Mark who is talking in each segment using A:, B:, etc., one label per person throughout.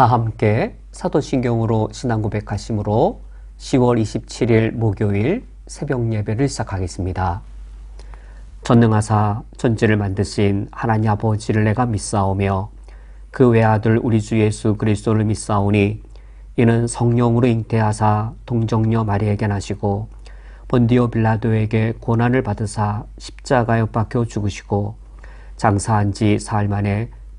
A: 다 함께 사도신경으로 신앙 고백하심으로 10월 27일 목요일 새벽 예배를 시작하겠습니다. 전능하사 천지를 만드신 하나님 아버지를 내가 믿사오며 그 외아들 우리 주 예수 그리스도를 믿사오니 이는 성령으로 잉태하사 동정녀 마리에게 나시고 본디오 빌라도에게 고난을 받으사 십자가에 박혀 죽으시고 장사한 지 사흘 만에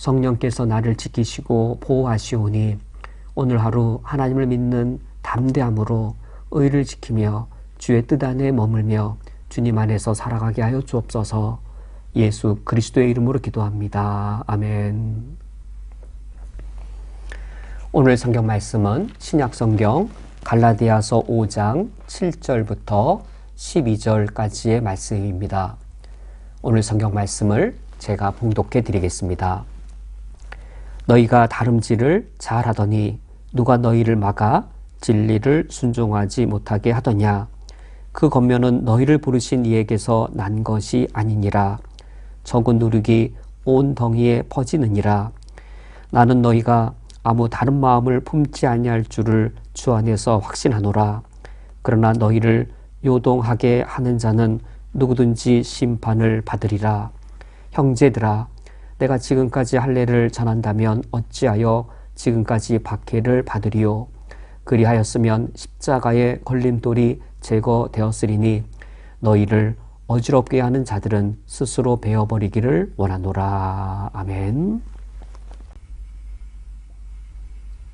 A: 성령께서 나를 지키시고 보호하시오니 오늘 하루 하나님을 믿는 담대함으로 의를 지키며 주의 뜻 안에 머물며 주님 안에서 살아가게 하여 주옵소서 예수 그리스도의 이름으로 기도합니다. 아멘. 오늘 성경 말씀은 신약 성경 갈라디아서 5장 7절부터 12절까지의 말씀입니다. 오늘 성경 말씀을 제가 봉독해 드리겠습니다. 너희가 다름질을 잘하더니 누가 너희를 막아 진리를 순종하지 못하게 하더냐? 그 겉면은 너희를 부르신 이에게서 난 것이 아니니라. 적은 누룩이 온 덩이에 퍼지느니라. 나는 너희가 아무 다른 마음을 품지 아니할 줄을 주 안에서 확신하노라. 그러나 너희를 요동하게 하는 자는 누구든지 심판을 받으리라. 형제들아, 내가 지금까지 할례를 전한다면 어찌하여 지금까지 박해를 받으리요? 그리하였으면 십자가의 걸림돌이 제거되었으리니 너희를 어지럽게 하는 자들은 스스로 베어버리기를 원하노라. 아멘.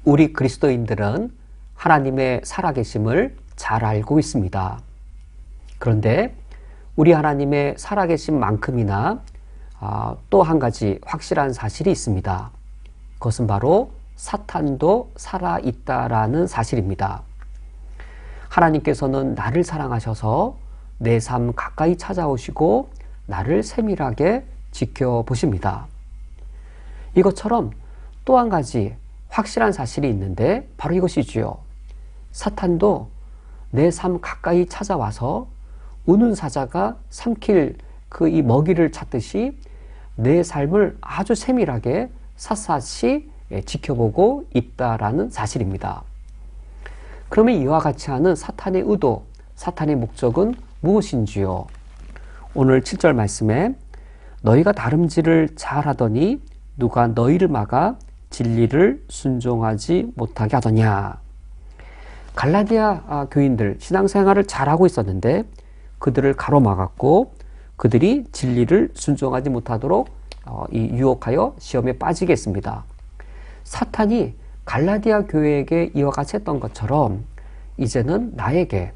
A: 우리 그리스도인들은 하나님의 살아계심을 잘 알고 있습니다. 그런데 우리 하나님의 살아계심만큼이나 아, 또 한 가지 확실한 사실이 있습니다. 그것은 바로 사탄도 살아있다라는 사실입니다. 하나님께서는 나를 사랑하셔서 내 삶 가까이 찾아오시고 나를 세밀하게 지켜보십니다. 이것처럼 또 한 가지 확실한 사실이 있는데 바로 이것이지요. 사탄도 내 삶 가까이 찾아와서 우는 사자가 삼킬 그 이 먹이를 찾듯이 내 삶을 아주 세밀하게 샅샅이 지켜보고 있다라는 사실입니다. 그러면 이와 같이 하는 사탄의 의도, 사탄의 목적은 무엇인지요? 오늘 7절 말씀에 너희가 다름질을 잘하더니 누가 너희를 막아 진리를 순종하지 못하게 하더냐. 갈라디아 아, 교인들 신앙생활을 잘하고 있었는데 그들을 가로막았고 그들이 진리를 순종하지 못하도록 어, 유혹하여 시험에 빠지게 했습니다. 사탄이 갈라디아 교회에게 이와 같이 했던 것처럼 이제는 나에게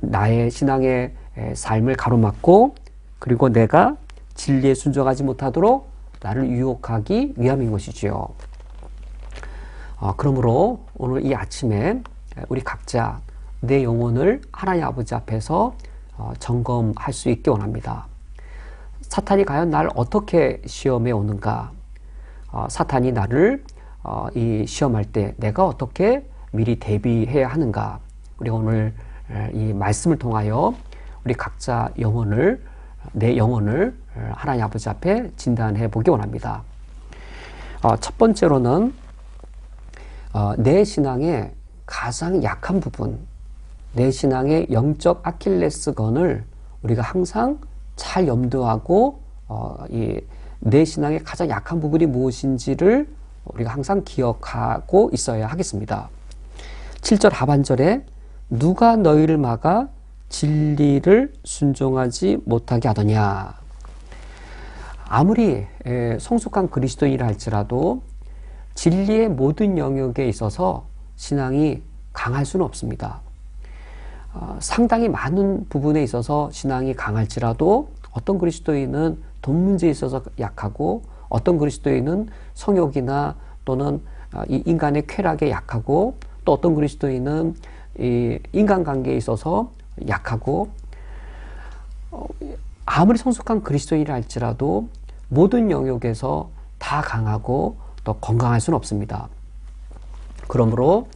A: 나, 의 신앙의 삶을 가로막고 그리고 내가 진리에 순종하지 못하도록 나를 유혹하기 위함인 것이지요. 어, 그러므로 오늘 이 아침에 우리 각자 내 영혼을 하나님 아버지 앞에서 어, 점검할 수 있게 원합니다. 사탄이 과연 날 어떻게 시험에 오는가? 어, 사탄이 나를 어, 이 시험할 때 내가 어떻게 미리 대비해야 하는가? 우리 오늘 이 말씀을 통하여 우리 각자 영혼을 내 영혼을 하나님 아버지 앞에 진단해 보기 원합니다. 어, 첫 번째로는 어, 내 신앙의 가장 약한 부분, 내 신앙의 영적 아킬레스건을 우리가 항상 잘 염두하고 어, 이 내 신앙의 가장 약한 부분이 무엇인지를 우리가 항상 기억하고 있어야 하겠습니다. 7절 하반절에 누가 너희를 막아 진리를 순종하지 못하게 하더냐. 아무리 성숙한 그리스도인이라 할지라도 진리의 모든 영역에 있어서 신앙이 강할 수는 없습니다. 어, 상당히 많은 부분에 있어서 신앙이 강할지라도 어떤 그리스도인은 돈 문제에 있어서 약하고 어떤 그리스도인은 성욕이나 또는 어, 이 인간의 쾌락에 약하고 또 어떤 그리스도인은 이 인간관계에 있어서 약하고 어, 아무리 성숙한 그리스도인이라 할지라도 모든 영역에서 다 강하고 또 건강할 수는 없습니다. 그러므로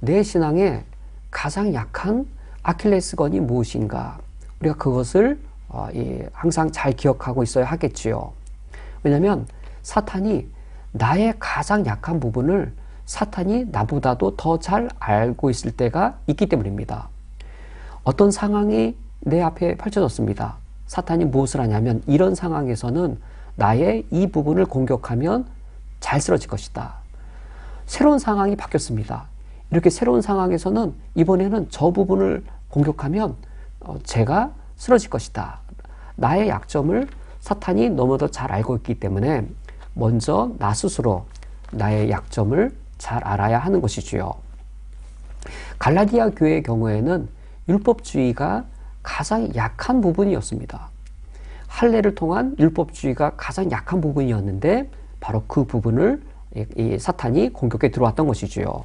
A: 내 신앙에 가장 약한 아킬레스건이 무엇인가 우리가 그것을 어, 항상 잘 기억하고 있어야 하겠지요. 왜냐하면 사탄이 나의 가장 약한 부분을 사탄이 나보다도 더 잘 알고 있을 때가 있기 때문입니다. 어떤 상황이 내 앞에 펼쳐졌습니다. 사탄이 무엇을 하냐면 이런 상황에서는 나의 이 부분을 공격하면 잘 쓰러질 것이다. 새로운 상황이 바뀌었습니다. 이렇게 새로운 상황에서는 이번에는 저 부분을 공격하면 어, 제가 쓰러질 것이다. 나의 약점을 사탄이 너무도 잘 알고 있기 때문에 먼저 나 스스로 나의 약점을 잘 알아야 하는 것이지요. 갈라디아 교회의 경우에는 율법주의가 가장 약한 부분이었습니다. 할례를 통한 율법주의가 가장 약한 부분이었는데 바로 그 부분을 이 사탄이 공격에 들어왔던 것이지요.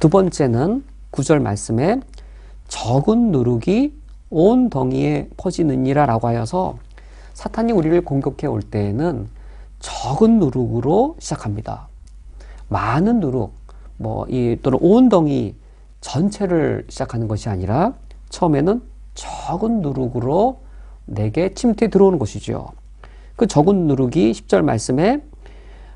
A: 두 번째는 구절 말씀에 적은 누룩이 온 덩이에 퍼지느니라 라고 하여서 사탄이 우리를 공격해 올 때에는 적은 누룩으로 시작합니다. 많은 누룩, 뭐, 이, 또는 온 덩이 전체를 시작하는 것이 아니라 처음에는 적은 누룩으로 내게 침투해 들어오는 것이죠. 그 적은 누룩이 10절 말씀에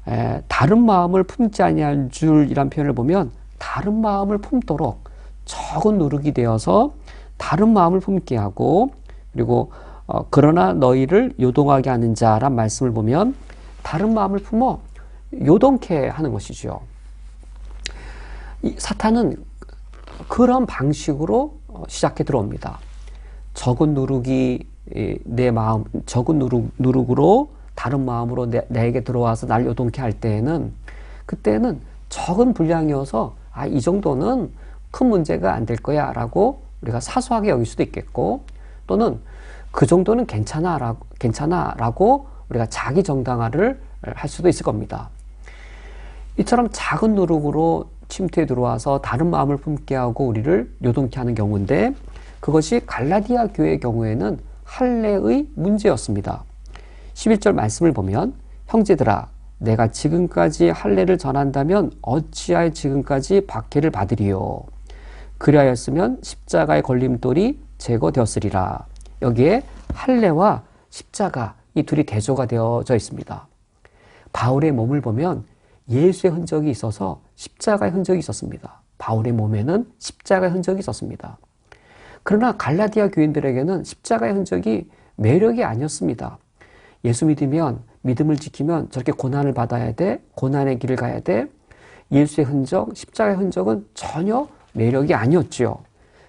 A: 에, 다른 마음을 품지 아니할 줄이란 표현을 보면 다른 마음을 품도록 적은 누룩이 되어서 다른 마음을 품게 하고 그리고 어, 그러나 너희를 요동하게 하는 자란 말씀을 보면 다른 마음을 품어 요동케 하는 것이죠. 사탄은 그런 방식으로 어, 시작해 들어옵니다. 적은 누룩이 내 마음, 적은 누룩, 누룩으로 다른 마음으로 내, 내게 들어와서 날 요동케 할 때에는 그때는 적은 분량이어서 아, 이 정도는 큰 문제가 안 될 거야 라고 우리가 사소하게 여길 수도 있겠고 또는 그 정도는 괜찮아 라고, 괜찮아 라고 우리가 자기 정당화를 할 수도 있을 겁니다. 이처럼 작은 누룩으로 침투에 들어와서 다른 마음을 품게 하고 우리를 요동케 하는 경우인데 그것이 갈라디아 교회의 경우에는 할례의 문제였습니다. 11절 말씀을 보면 형제들아 내가 지금까지 할례를 전한다면 어찌하여 지금까지 박해를 받으리요 그리하였으면 십자가의 걸림돌이 제거되었으리라 여기에 할례와 십자가 이 둘이 대조가 되어져 있습니다. 바울의 몸을 보면 예수의 흔적이 있어서 십자가의 흔적이 있었습니다. 바울의 몸에는 십자가의 흔적이 있었습니다. 그러나 갈라디아 교인들에게는 십자가의 흔적이 매력이 아니었습니다. 예수 믿으면 믿음을 지키면 저렇게 고난을 받아야 돼. 고난의 길을 가야 돼. 예수의 흔적, 십자가의 흔적은 전혀 매력이 아니었지요.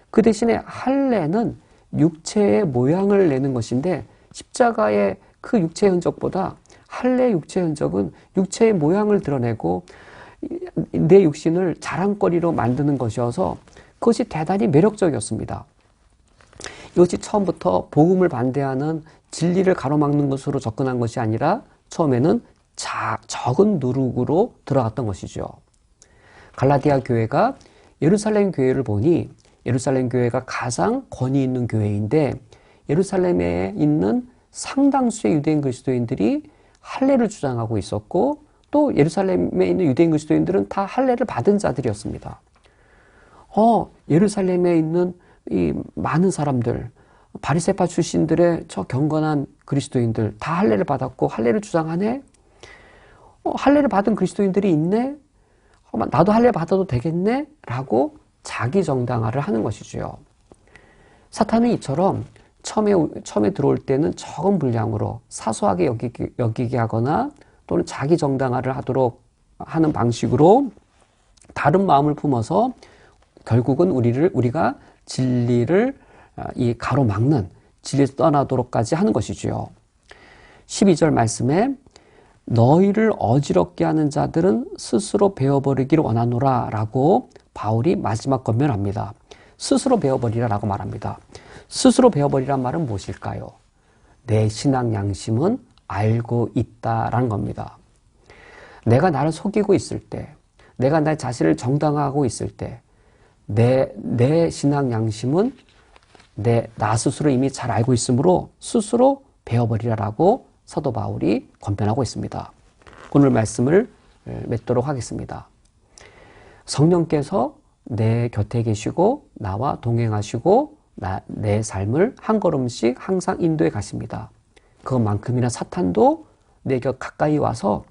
A: 그 대신에 할례는 육체의 모양을 내는 것인데 십자가의 그 육체의 흔적보다 할례 육체의 흔적은 육체의 모양을 드러내고 내 육신을 자랑거리로 만드는 것이어서 그것이 대단히 매력적이었습니다. 이것이 처음부터 복음을 반대하는 진리를 가로막는 것으로 접근한 것이 아니라 처음에는 자, 적은 누룩으로 들어갔던 것이죠. 갈라디아 교회가 예루살렘 교회를 보니 예루살렘 교회가 가장 권위 있는 교회인데 예루살렘에 있는 상당수의 유대인 그리스도인들이 할례를 주장하고 있었고 또 예루살렘에 있는 유대인 그리스도인들은 다 할례를 받은 자들이었습니다. 어, 예루살렘에 있는 이 많은 사람들, 바리세파 출신들의 저 경건한 그리스도인들 다 할례를 받았고 할례를 주장하네. 어, 할례를 받은 그리스도인들이 있네. 어, 나도 할례 받아도 되겠네. 라고 자기 정당화를 하는 것이죠. 사탄은 이처럼 처음에 처음에 들어올 때는 적은 분량으로 사소하게 여기게, 여기게 하거나 또는 자기 정당화를 하도록 하는 방식으로 다른 마음을 품어서 결국은 우리를 우리가 진리를 아, 이 가로막는 진리에서 떠나도록까지 하는 것이지요. 12절 말씀에 너희를 어지럽게 하는 자들은 스스로 베어버리기를 원하노라 라고 바울이 마지막 권면합니다. 스스로 베어버리라 라고 말합니다. 스스로 베어버리란 말은 무엇일까요? 내 신앙 양심은 알고 있다라는 겁니다. 내가 나를 속이고 있을 때, 내가 내 자신을 정당화하고 있을 때, 내, 내 신앙 양심은 내, 나 스스로 이미 잘 알고 있으므로 스스로 배워버리라라고 사도 바울이 권면하고 있습니다. 오늘 말씀을 맺도록 하겠습니다. 성령께서 내 곁에 계시고 나와 동행하시고 나, 내 삶을 한 걸음씩 항상 인도해 가십니다. 그것만큼이나 사탄도 내 곁 가까이 와서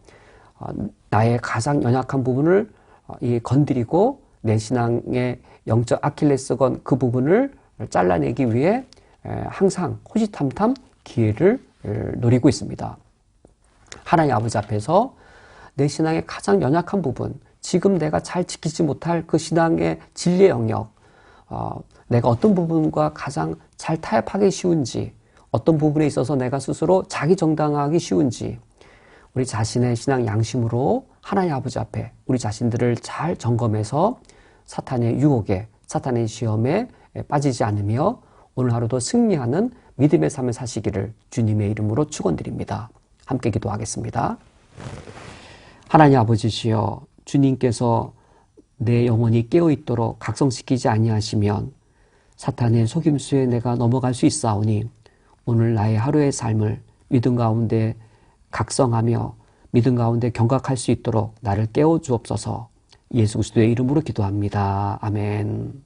A: 어, 나의 가장 연약한 부분을 어, 건드리고 내 신앙의 영적 아킬레스건 그 부분을 잘라내기 위해 항상 호시탐탐 기회를 노리고 있습니다. 하나님 아버지 앞에서 내 신앙의 가장 연약한 부분, 지금 내가 잘 지키지 못할 그 신앙의 진리의 영역, 어, 내가 어떤 부분과 가장 잘 타협하기 쉬운지, 어떤 부분에 있어서 내가 스스로 자기 정당하기 쉬운지, 우리 자신의 신앙 양심으로 하나님 아버지 앞에 우리 자신들을 잘 점검해서 사탄의 유혹에, 사탄의 시험에 빠지지 않으며 오늘 하루도 승리하는 믿음의 삶을 사시기를 주님의 이름으로 축원드립니다. 함께 기도하겠습니다. 하나님 아버지시여 주님께서 내 영혼이 깨어 있도록 각성시키지 아니하시면 사탄의 속임수에 내가 넘어갈 수 있사오니 오늘 나의 하루의 삶을 믿음 가운데 각성하며 믿음 가운데 경각할 수 있도록 나를 깨워 주옵소서. 예수 그리스도의 이름으로 기도합니다. 아멘.